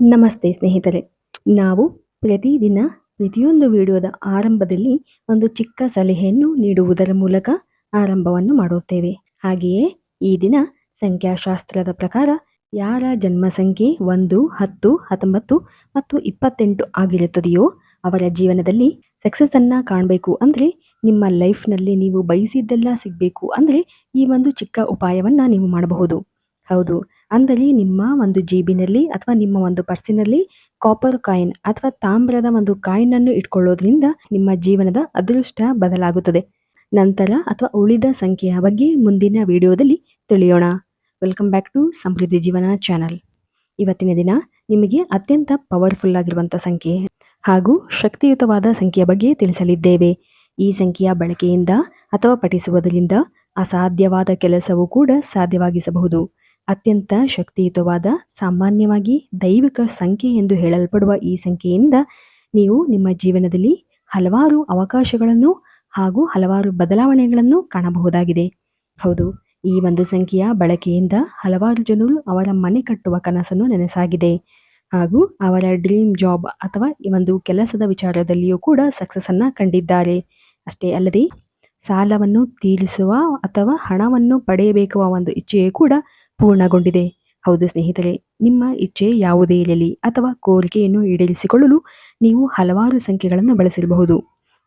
ನಮಸ್ತೆ ಸ್ನೇಹಿತರೆ. ನಾವು ಪ್ರತಿದಿನ ಪ್ರತಿಯೊಂದು ವಿಡಿಯೋದ ಆರಂಭದಲ್ಲಿ ಒಂದು ಚಿಕ್ಕ ಸಲಹೆಯನ್ನು ನೀಡುವುದರ ಮೂಲಕ ಆರಂಭವನ್ನು ಮಾಡುತ್ತೇವೆ. ಹಾಗೆಯೇ ಈ ದಿನ ಸಂಖ್ಯಾಶಾಸ್ತ್ರದ ಪ್ರಕಾರ ಯಾರ ಜನ್ಮ ಸಂಖ್ಯೆ ಒಂದು, ಹತ್ತು, ಹತ್ತೊಂಬತ್ತು ಮತ್ತು ಇಪ್ಪತ್ತೆಂಟು ಆಗಿರುತ್ತದೆಯೋ ಅವರ ಜೀವನದಲ್ಲಿ ಸಕ್ಸಸ್ ಅನ್ನ ಕಾಣಬೇಕು ಅಂದರೆ ನಿಮ್ಮ ಲೈಫ್ನಲ್ಲಿ ನೀವು ಬಯಸಿದ್ದೆಲ್ಲ ಸಿಗಬೇಕು ಅಂದರೆ ಈ ಒಂದು ಚಿಕ್ಕ ಉಪಾಯವನ್ನು ನೀವು ಮಾಡಬಹುದು. ಹೌದು. ಅಂದರೆ ನಿಮ್ಮ ಒಂದು ಜೇಬಿನಲ್ಲಿ ಅಥವಾ ನಿಮ್ಮ ಒಂದು ಪರ್ಸಿನಲ್ಲಿ ಕಾಪರ್ ಕಾಯಿನ್ ಅಥವಾ ತಾಮ್ರದ ಒಂದು ಕಾಯಿನ್ ಅನ್ನು ಇಟ್ಕೊಳ್ಳೋದ್ರಿಂದ ನಿಮ್ಮ ಜೀವನದ ಅದೃಷ್ಟ ಬದಲಾಗುತ್ತದೆ. ನಂತರ ಅಥವಾ ಉಳಿದ ಸಂಖ್ಯೆಯ ಬಗ್ಗೆ ಮುಂದಿನ ವಿಡಿಯೋದಲ್ಲಿ ತಿಳಿಯೋಣ. ವೆಲ್ಕಮ್ ಬ್ಯಾಕ್ ಟು ಸಮೃದ್ಧಿ ಜೀವನ ಚಾನಲ್ ಇವತ್ತಿನ ದಿನ ನಿಮಗೆ ಅತ್ಯಂತ ಪವರ್ಫುಲ್ ಆಗಿರುವಂಥ ಸಂಖ್ಯೆ ಹಾಗೂ ಶಕ್ತಿಯುತವಾದ ಸಂಖ್ಯೆಯ ಬಗ್ಗೆ ತಿಳಿಸಲಿದ್ದೇವೆ. ಈ ಸಂಖ್ಯೆಯ ಬಳಕೆಯಿಂದ ಅಥವಾ ಪಠಿಸುವುದರಿಂದ ಅಸಾಧ್ಯವಾದ ಕೆಲಸವೂ ಕೂಡ ಸಾಧ್ಯವಾಗಿಸಬಹುದು. ಅತ್ಯಂತ ಶಕ್ತಿಯುತವಾದ, ಸಾಮಾನ್ಯವಾಗಿ ದೈವಿಕ ಸಂಖ್ಯೆ ಎಂದು ಹೇಳಲ್ಪಡುವ ಈ ಸಂಖ್ಯೆಯಿಂದ ನೀವು ನಿಮ್ಮ ಜೀವನದಲ್ಲಿ ಹಲವಾರು ಅವಕಾಶಗಳನ್ನು ಹಾಗೂ ಹಲವಾರು ಬದಲಾವಣೆಗಳನ್ನು ಕಾಣಬಹುದಾಗಿದೆ. ಹೌದು, ಈ ಒಂದು ಸಂಖ್ಯೆಯ ಬಳಕೆಯಿಂದ ಹಲವಾರು ಜನರು ಅವರ ಮನೆ ಕಟ್ಟುವ ಕನಸನ್ನು ನೆನೆಸಾಗಿದೆ. ಹಾಗೂ ಅವರ ಡ್ರೀಮ್ ಜಾಬ್ ಅಥವಾ ಈ ಒಂದು ಕೆಲಸದ ವಿಚಾರದಲ್ಲಿಯೂ ಕೂಡ ಸಕ್ಸಸ್ಸನ್ನು ಕಂಡಿದ್ದಾರೆ. ಅಷ್ಟೇ ಅಲ್ಲದೆ, ಸಾಲವನ್ನು ತೀರಿಸುವ ಅಥವಾ ಹಣವನ್ನು ಪಡೆಯಬೇಕುವ ಒಂದು ಇಚ್ಛೆಯೂ ಕೂಡ ಪೂರ್ಣಗೊಂಡಿದೆ. ಹೌದು ಸ್ನೇಹಿತರೆ, ನಿಮ್ಮ ಇಚ್ಛೆ ಯಾವುದೇ ಇರಲಿ ಅಥವಾ ಕೋರಿಕೆಯನ್ನು ಈಡೇರಿಸಿಕೊಳ್ಳಲು ನೀವು ಹಲವಾರು ಸಂಖ್ಯೆಗಳನ್ನು ಬಳಸಿರಬಹುದು.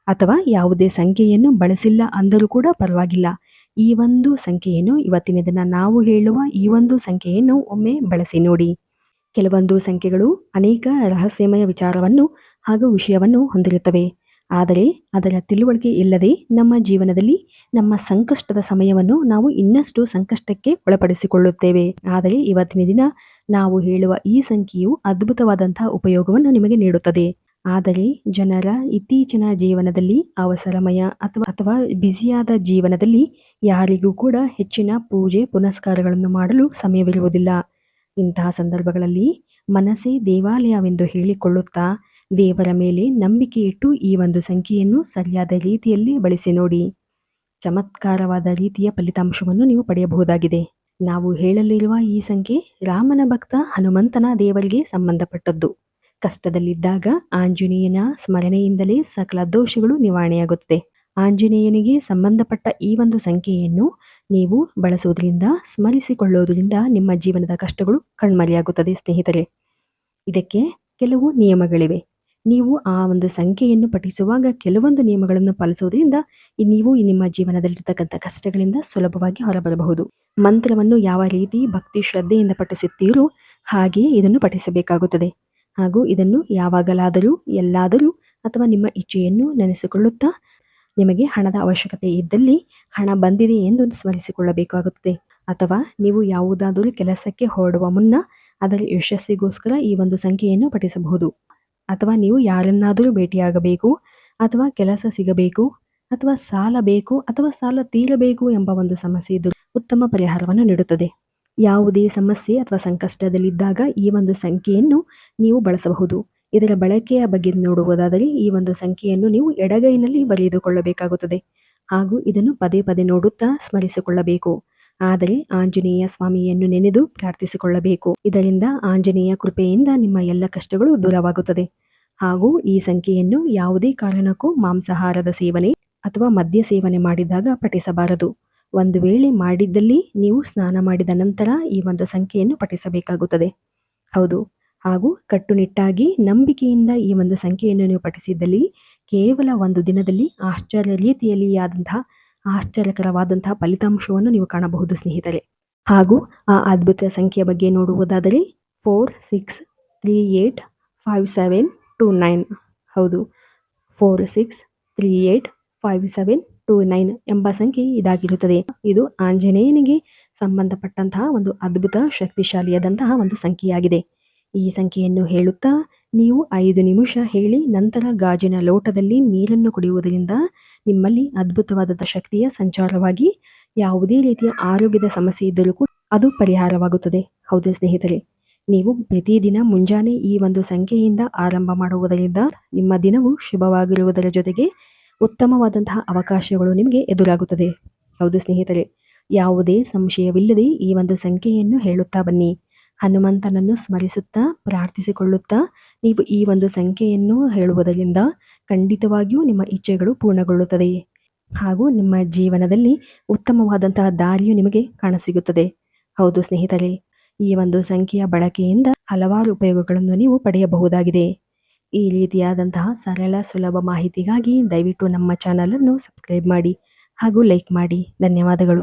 ಅಥವಾ ಯಾವುದೇ ಸಂಖ್ಯೆಯನ್ನು ಬಳಸಿಲ್ಲ ಅಂದರೂ ಕೂಡ ಪರವಾಗಿಲ್ಲ. ಈ ಒಂದು ಸಂಖ್ಯೆಯನ್ನು ಇವತ್ತಿನ ದಿನ ನಾವು ಹೇಳುವ ಈ ಒಂದು ಸಂಖ್ಯೆಯನ್ನು ಒಮ್ಮೆ ಬಳಸಿ ನೋಡಿ. ಕೆಲವೊಂದು ಸಂಖ್ಯೆಗಳು ಅನೇಕ ರಹಸ್ಯಮಯ ವಿಚಾರವನ್ನು ಹಾಗೂ ವಿಷಯವನ್ನು ಹೊಂದಿರುತ್ತವೆ. ಆದರೆ ಅದರ ತಿಳುವಳಿಕೆ ಇಲ್ಲದೆ ನಮ್ಮ ಜೀವನದಲ್ಲಿ ನಮ್ಮ ಸಂಕಷ್ಟದ ಸಮಯವನ್ನು ನಾವು ಇನ್ನಷ್ಟು ಸಂಕಷ್ಟಕ್ಕೆ ಒಳಪಡಿಸಿಕೊಳ್ಳುತ್ತೇವೆ. ಆದರೆ ಇವತ್ತಿನ ದಿನ ನಾವು ಹೇಳುವ ಈ ಸಂಖ್ಯೆಯು ಅದ್ಭುತವಾದಂತಹ ಉಪಯೋಗವನ್ನು ನಿಮಗೆ ನೀಡುತ್ತದೆ. ಆದರೆ ಜನರ ಇತ್ತೀಚಿನ ಜೀವನದಲ್ಲಿ, ಅವಸರಮಯ ಅಥವಾ ಅಥವಾ ಬ್ಯುಸಿಯಾದ ಜೀವನದಲ್ಲಿ ಯಾರಿಗೂ ಕೂಡ ಹೆಚ್ಚಿನ ಪೂಜೆ, ಪುನಸ್ಕಾರಗಳನ್ನು ಮಾಡಲು ಸಮಯವಿರುವುದಿಲ್ಲ. ಇಂತಹ ಸಂದರ್ಭಗಳಲ್ಲಿ ಮನಸ್ಸೇ ದೇವಾಲಯವೆಂದು ಹೇಳಿಕೊಳ್ಳುತ್ತಾ ದೇವರ ಮೇಲೆ ನಂಬಿಕೆ ಇಟ್ಟು ಈ ಒಂದು ಸಂಖ್ಯೆಯನ್ನು ಸರಿಯಾದ ರೀತಿಯಲ್ಲಿ ಬಳಸಿ ನೋಡಿ. ಚಮತ್ಕಾರವಾದ ರೀತಿಯ ಫಲಿತಾಂಶವನ್ನು ನೀವು ಪಡೆಯಬಹುದಾಗಿದೆ. ನಾವು ಹೇಳಲಿರುವ ಈ ಸಂಖ್ಯೆ ರಾಮನ ಭಕ್ತ ಹನುಮಂತನ ದೇವರಿಗೆ ಸಂಬಂಧಪಟ್ಟದ್ದು. ಕಷ್ಟದಲ್ಲಿದ್ದಾಗ ಆಂಜನೇಯನ ಸ್ಮರಣೆಯಿಂದಲೇ ಸಕಲ ದೋಷಗಳು ನಿವಾರಣೆಯಾಗುತ್ತದೆ. ಆಂಜನೇಯನಿಗೆ ಸಂಬಂಧಪಟ್ಟ ಈ ಒಂದು ಸಂಖ್ಯೆಯನ್ನು ನೀವು ಬಳಸುವುದರಿಂದ, ಸ್ಮರಿಸಿಕೊಳ್ಳುವುದರಿಂದ ನಿಮ್ಮ ಜೀವನದ ಕಷ್ಟಗಳು ಕಣ್ಮರೆಯಾಗುತ್ತದೆ ಸ್ನೇಹಿತರೆ. ಇದಕ್ಕೆ ಕೆಲವು ನಿಯಮಗಳಿವೆ. ನೀವು ಆ ಒಂದು ಸಂಖ್ಯೆಯನ್ನು ಪಠಿಸುವಾಗ ಕೆಲವೊಂದು ನಿಯಮಗಳನ್ನು ಪಾಲಿಸುವುದರಿಂದ ನೀವು ನಿಮ್ಮ ಜೀವನದಲ್ಲಿರ್ತಕ್ಕಂಥ ಕಷ್ಟಗಳಿಂದ ಸುಲಭವಾಗಿ ಹೊರಬರಬಹುದು. ಮಂತ್ರವನ್ನು ಯಾವ ರೀತಿ ಭಕ್ತಿ ಶ್ರದ್ಧೆಯಿಂದ ಪಠಿಸುತ್ತೀರೋ ಹಾಗೆಯೇ ಇದನ್ನು ಪಠಿಸಬೇಕಾಗುತ್ತದೆ. ಹಾಗೂ ಇದನ್ನು ಯಾವಾಗಲಾದರೂ, ಎಲ್ಲಾದರೂ ಅಥವಾ ನಿಮ್ಮ ಇಚ್ಛೆಯನ್ನು ನೆನೆಸಿಕೊಳ್ಳುತ್ತಾ ನಿಮಗೆ ಹಣದ ಅವಶ್ಯಕತೆ ಇದ್ದಲ್ಲಿ ಹಣ ಬಂದಿದೆ ಎಂದು ಸ್ಮರಿಸಿಕೊಳ್ಳಬೇಕಾಗುತ್ತದೆ. ಅಥವಾ ನೀವು ಯಾವುದಾದರೂ ಕೆಲಸಕ್ಕೆ ಹೊರಡುವ ಮುನ್ನ ಅದರ ಯಶಸ್ಸಿಗೋಸ್ಕರ ಈ ಒಂದು ಸಂಖ್ಯೆಯನ್ನು ಪಠಿಸಬಹುದು. ಅಥವಾ ನೀವು ಯಾರನ್ನಾದರೂ ಭೇಟಿಯಾಗಬೇಕು ಅಥವಾ ಕೆಲಸ ಸಿಗಬೇಕು ಅಥವಾ ಸಾಲ ಬೇಕು ಅಥವಾ ಸಾಲ ತೀರಬೇಕು ಎಂಬ ಒಂದು ಸಮಸ್ಯೆ ಇದು ಉತ್ತಮ ಪರಿಹಾರವನ್ನು ನೀಡುತ್ತದೆ. ಯಾವುದೇ ಸಮಸ್ಯೆ ಅಥವಾ ಸಂಕಷ್ಟದಲ್ಲಿದ್ದಾಗ ಈ ಒಂದು ಸಂಖ್ಯೆಯನ್ನು ನೀವು ಬಳಸಬಹುದು. ಇದರ ಬಳಕೆಯ ಬಗ್ಗೆ ನೋಡುವುದಾದರೆ ಈ ಒಂದು ಸಂಖ್ಯೆಯನ್ನು ನೀವು ಎಡಗೈನಲ್ಲಿ ಬರೆದುಕೊಳ್ಳಬೇಕಾಗುತ್ತದೆ. ಹಾಗೂ ಇದನ್ನು ಪದೇ ಪದೇ ನೋಡುತ್ತಾ ಸ್ಮರಿಸಿಕೊಳ್ಳಬೇಕು. ಆದರೆ ಆಂಜನೇಯ ಸ್ವಾಮಿಯನ್ನು ನೆನೆದು ಪ್ರಾರ್ಥಿಸಿಕೊಳ್ಳಬೇಕು. ಇದರಿಂದ ಆಂಜನೇಯ ಕೃಪೆಯಿಂದ ನಿಮ್ಮ ಎಲ್ಲ ಕಷ್ಟಗಳು ದೂರವಾಗುತ್ತದೆ. ಹಾಗೂ ಈ ಸಂಖ್ಯೆಯನ್ನು ಯಾವುದೇ ಕಾರಣಕ್ಕೂ ಮಾಂಸಾಹಾರದ ಸೇವನೆ ಅಥವಾ ಮದ್ಯ ಸೇವನೆ ಮಾಡಿದಾಗ ಪಠಿಸಬಾರದು. ಒಂದು ವೇಳೆ ಮಾಡಿದ್ದಲ್ಲಿ ನೀವು ಸ್ನಾನ ಮಾಡಿದ ನಂತರ ಈ ಒಂದು ಸಂಖ್ಯೆಯನ್ನು ಪಠಿಸಬೇಕಾಗುತ್ತದೆ. ಹೌದು. ಹಾಗೂ ಕಟ್ಟುನಿಟ್ಟಾಗಿ ನಂಬಿಕೆಯಿಂದ ಈ ಒಂದು ಸಂಖ್ಯೆಯನ್ನು ನೀವು ಪಠಿಸಿದ್ದಲ್ಲಿ ಕೇವಲ ಒಂದು ದಿನದಲ್ಲಿ ಆಶ್ಚರ್ಯ ರೀತಿಯಲ್ಲಿ ಆದಂತಹ ಆಶ್ಚರ್ಯಕರವಾದಂತಹ ಫಲಿತಾಂಶವನ್ನು ನೀವು ಕಾಣಬಹುದು ಸ್ನೇಹಿತರೆ. ಹಾಗೂ ಆ ಅದ್ಭುತ ಸಂಖ್ಯೆಯ ಬಗ್ಗೆ ನೋಡುವುದಾದರೆ four six three eight five seven two nine ಹೌದು. Four six three eight five seven two nine ಎಂಬ ಸಂಖ್ಯೆ ಇದಾಗಿರುತ್ತದೆ. ಇದು ಆಂಜನೇಯನಿಗೆ ಸಂಬಂಧಪಟ್ಟಂತಹ ಒಂದು ಅದ್ಭುತ ಶಕ್ತಿಶಾಲಿಯಾದಂತಹ ಒಂದು ಸಂಖ್ಯೆಯಾಗಿದೆ. ಈ ಸಂಖ್ಯೆಯನ್ನು ಹೇಳುತ್ತಾ ನೀವು ಐದು ನಿಮಿಷ ಹೇಳಿ ನಂತರ ಗಾಜಿನ ಲೋಟದಲ್ಲಿ ನೀರನ್ನು ಕುಡಿಯುವುದರಿಂದ ನಿಮ್ಮಲ್ಲಿ ಅದ್ಭುತವಾದ ಶಕ್ತಿಯ ಸಂಚಾರವಾಗಿ ಯಾವುದೇ ರೀತಿಯ ಆರೋಗ್ಯದ ಸಮಸ್ಯೆ ಇದ್ದರೂ ಕೂಡ ಅದು ಪರಿಹಾರವಾಗುತ್ತದೆ. ಹೌದು ಸ್ನೇಹಿತರೆ, ನೀವು ಪ್ರತಿದಿನ ಮುಂಜಾನೆ ಈ ಒಂದು ಸಂಖ್ಯೆಯಿಂದ ಆರಂಭ ಮಾಡುವುದರಿಂದ ನಿಮ್ಮ ದಿನವು ಶುಭವಾಗಿರುವುದರ ಜೊತೆಗೆ ಉತ್ತಮವಾದಂತಹ ಅವಕಾಶಗಳು ನಿಮಗೆ ಎದುರಾಗುತ್ತದೆ. ಹೌದು ಸ್ನೇಹಿತರೆ, ಯಾವುದೇ ಸಂಶಯವಿಲ್ಲದೆ ಈ ಒಂದು ಸಂಖ್ಯೆಯನ್ನು ಹೇಳುತ್ತಾ ಬನ್ನಿ. ಹನುಮಂತನನ್ನು ಸ್ಮರಿಸುತ್ತಾ, ಪ್ರಾರ್ಥಿಸಿಕೊಳ್ಳುತ್ತಾ, ನೀವು ಈ ಒಂದು ಸಂಖ್ಯೆಯನ್ನು ಹೇಳುವುದರಿಂದ ಖಂಡಿತವಾಗಿಯೂ ನಿಮ್ಮ ಇಚ್ಛೆಗಳು ಪೂರ್ಣಗೊಳ್ಳುತ್ತದೆ. ಹಾಗೂ ನಿಮ್ಮ ಜೀವನದಲ್ಲಿ ಉತ್ತಮವಾದಂತಹ ದಾರಿಯು ನಿಮಗೆ ಕಾಣಸಿಗುತ್ತದೆ. ಹೌದು ಸ್ನೇಹಿತರೆ, ಈ ಒಂದು ಸಂಖ್ಯೆಯ ಬಳಕೆಯಿಂದ ಹಲವಾರು ಉಪಯೋಗಗಳನ್ನು ನೀವು ಪಡೆಯಬಹುದಾಗಿದೆ. ಈ ರೀತಿಯಾದಂತಹ ಸರಳ ಸುಲಭ ಮಾಹಿತಿಗಾಗಿ ದಯವಿಟ್ಟು ನಮ್ಮ ಚಾನಲನ್ನು ಸಬ್ಸ್ಕ್ರೈಬ್ ಮಾಡಿ ಹಾಗೂ ಲೈಕ್ ಮಾಡಿ. ಧನ್ಯವಾದಗಳು.